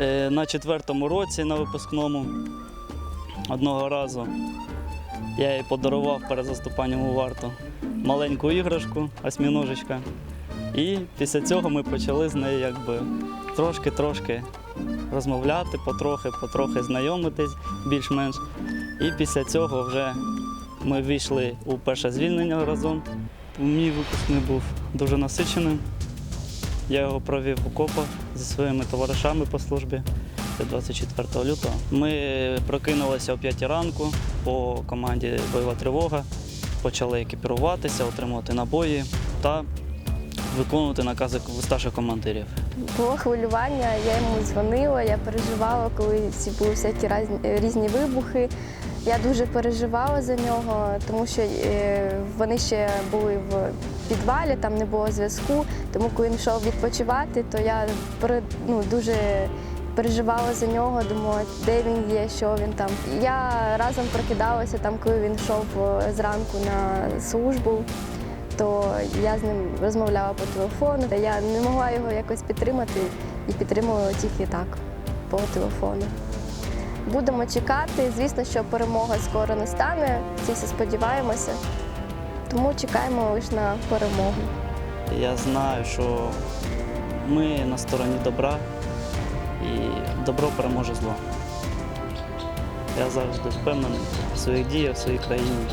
Е, На четвертому році на випускному одного разу я їй подарував перед заступанням у варту маленьку іграшку, осьміножечка. І після цього ми почали з нею якби трошки-трошки розмовляти, потрохи, потрохи знайомитись більш-менш. І після цього вже ми війшли у перше звільнення разом. Мій випускний був дуже насиченим. Я його провів у копах зі своїми товаришами по службі. Це 24 лютого. Ми прокинулися о 5 ранку по команді бойова тривога, почали екіпіруватися, отримувати набої та виконувати накази старших командирів. Було хвилювання, я йому дзвонила, я переживала, коли ці були всякі різні вибухи. Я дуже переживала за нього, тому що е, вони ще були в підвалі, там не було зв'язку. Тому коли він йшов відпочивати, то я ну, дуже переживала за нього, думала, де він є, що він там. Я разом прокидалася там, коли він йшов е, зранку на службу то я з ним розмовляла по телефону. Я не могла його якось підтримати і підтримувала тільки так по телефону. Будемо чекати. Звісно, що перемога скоро настане. Всі всі сподіваємося. Тому чекаємо лише на перемогу. Я знаю, що ми на стороні добра і добро переможе зло. Я завжди впевнений в своїх діях, в своїй країні.